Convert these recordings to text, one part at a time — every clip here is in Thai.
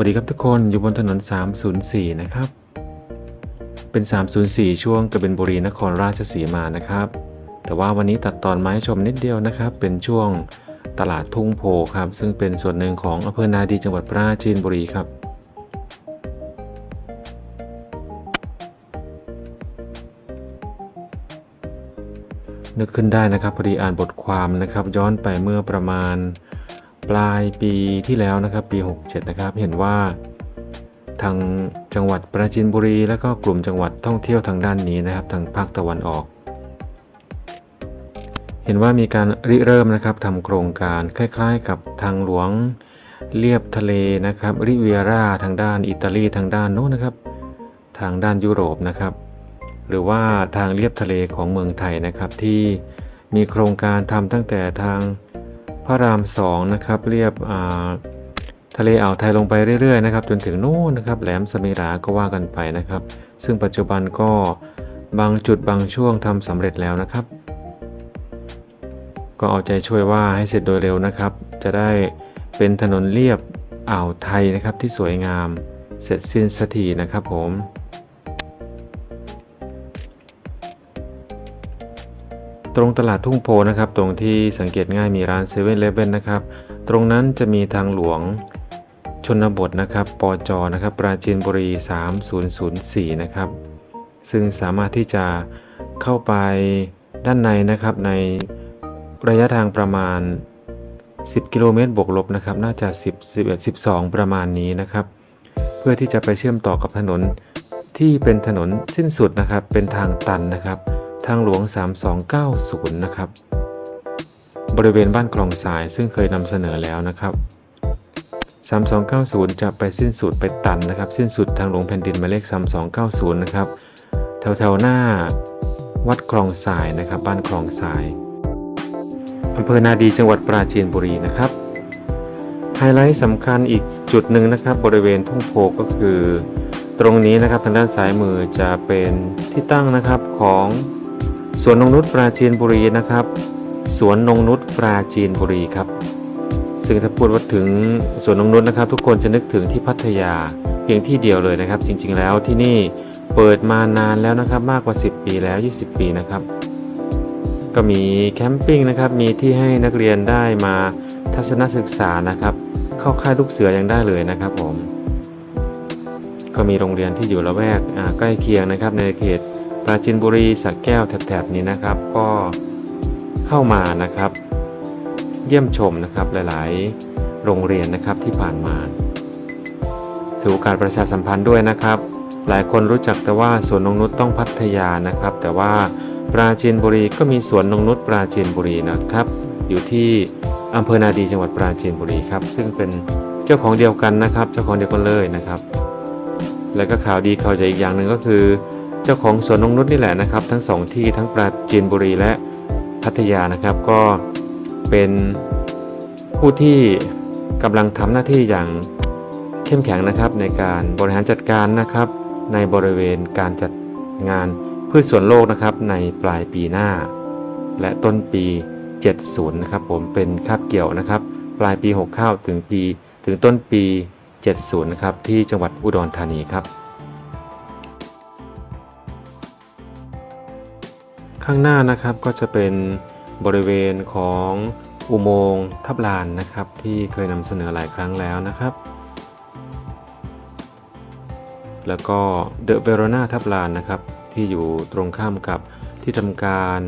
วัสดีครับทุกคนอยู่บนถนน 304 นะครับ เป็น 304 ช่วงกบินบุรีนครราชสีมานะครับ แต่ว่าวันนี้ตัดตอนมาให้ชมนิดเดียวนะครับ เป็นช่วงตลาดทุ่งโพครับ ซึ่งเป็นส่วนหนึ่งของอำเภอนาดีจังหวัดปราจีนบุรีครับนึกขึ้นได้นะครับพอดีอ่านบทความนะครับ ย้อนไปเมื่อประมาณ ปลายปีที่แล้วนะครับปี 67 นะครับ เห็นว่าทางจังหวัดปราจีนบุรี และก็กลุ่มจังหวัดท่องเที่ยวทางด้านนี้นะครับ ทางภาคตะวันออก เห็นว่ามีการริเริ่มนะครับทำโครงการคล้าย ๆ กับทางหลวงเลียบทะเลนะครับริเวียร่าทางด้านอิตาลีทางด้านโน้นนะครับ ทางด้านยุโรปนะครับ หรือว่าทางเลียบทะเลของเมืองไทยนะครับที่มีโครงการทำตั้งแต่ทาง ระรามสองนะครับเรียบทะเลอ่าวไทยลงไปเรื่อยๆนะครับจนถึงโน่นนะครับแหลมสมิราก็ว่ากันไปนะครับ ซึ่งปัจจุบันก็บางจุดบางช่วงทำสำเร็จแล้วนะครับ ก็เอาใจช่วยว่าให้เสร็จโดยเร็วนะครับ จะได้เป็นถนนเลียบอ่าวไทยนะครับที่สวยงามเสร็จสิ้นสักทีนะครับผม ตรงตลาดทุ่งโพนะครับ ตรงที่สังเกตง่ายมีร้าน7 e เ e ่ e อนนะครับ ตรงนั้นจะมีทางหลวงชนบทนะครับ ปจ นะครับ ปราจีนบุรี 3004 นะครับ ซึ่งสามารถที่จะเข้าไปด้านในนะครับ ในระยะทางประมาณ 10 กิโลเมตรบวกลบนะครับ น่าจะ 10 11 12 ประมาณนี้นะครับ เพื่อที่จะไปเชื่อมต่อกับถนนที่เป็นถนนสิ้นสุดนะครับ เป็นทางตันนะครับ ทางหลวง 3290 นะครับ บริเวณบ้านคลองสายซึ่งเคยนำเสนอแล้วนะครับ 3290 จะไปสิ้นสุดไปตันนะครับ สิ้นสุดทางหลวงแผ่นดินหมายเลข 3290 นะครับ แถวๆหน้าวัดคลองสายนะครับ บ้านคลองสายอำเภอนาดีจังหวัดปราจีนบุรีนะครับไฮไลท์สำคัญอีกจุดหนึ่งนะครับ บริเวณทุ่งโพก็คือ ตรงนี้นะครับทางด้านซ้ายมือจะเป็นที่ตั้งนะครับของ สวนนงนุชปราจีนบุรีนะครับ สวนนงนุชปราจีนบุรีครับ ซึ่งถ้าพูดว่าถึงสวนนงนุชนะครับ ทุกคนจะนึกถึงที่พัทยาเพียงที่เดียวเลยนะครับ จริงๆแล้วที่นี่เปิดมานานแล้วนะครับมากกว่า 10 ปีแล้ว 20 ปีนะครับ ก็มีแคมปิ้งนะครับมีที่ให้นักเรียนได้มาทัศนศึกษานะครับ เข้าค่ายลูกเสือยังได้เลยนะครับผมก็มีโรงเรียนที่อยู่ละแวกใกล้เคียงนะครับในเขต ราจีนบุรีสักแก้วแถบๆนี้นะครับ ก็เข้ามานะครับ เยี่ยมชมนะครับหลายๆ โรงเรียนนะครับที่ผ่านมา ถือโอกาสประชาสัมพันธ์ด้วยนะครับ หลายคนรู้จักแต่ว่าสวนนงนุษต้องพัทยานะครับ แต่ว่าปราจีนบุรีก็มีสวนนงนุษปราจีนบุรีนะครับ อยู่ที่อำเภอนาดีจังหวัดปราจีนบุรีครับ ซึ่งเป็นเจ้าของเดียวกันนะครับ เจ้าของเดียวกันเลยนะครับ แล้วก็ข่าวดีข่าวใหญ่อีกอย่างหนึ่งก็คือ เจ้าของสวนนงนุษนี่แหละนะครับ ทั้งสองที่ทั้งปราจีนบุรีและพัทยานะครับ ก็เป็นผู้ที่กำลังทำหน้าที่อย่างเข้มแข็งนะครับในการบริหารจัดการนะครับในบริเวณการจัดงานพืชสวนโลกนะครับในปลายปีหน้า และต้นปี 70 นะครับผมเป็นคาบเกี่ยวนะครับ ปลายปี 69 ถึงปีถึงต้นปี 70 นะครับที่จังหวัดอุดรธานีครับ ข้างหน้านะครับก็จะเป็นบริเวณของอุโมงค์ทับลานนะครับ ที่เคยนำเสนอหลายครั้งแล้วนะครับ แล้วก็เดอะเวโรนาทับลานนะครับที่อยู่ตรงข้ามกับที่ทำการ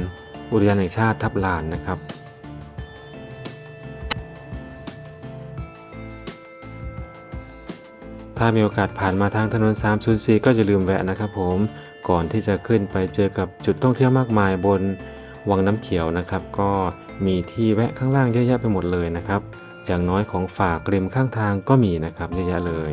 อุทยานแห่งชาติทับลานนะครับ ถ้ามีโอกาสผ่านมาทางถนน 304 ก็อย่าลืมแวะนะครับผม ก่อนที่จะขึ้นไปเจอกับจุดท่องเที่ยวมากมายบนวังน้ำเขียวนะครับ ก็มีที่แวะข้างล่างเยอะแยะไปหมดเลยนะครับ อย่างน้อยของฝากริมข้างทางก็มีนะครับเยอะแยะเลย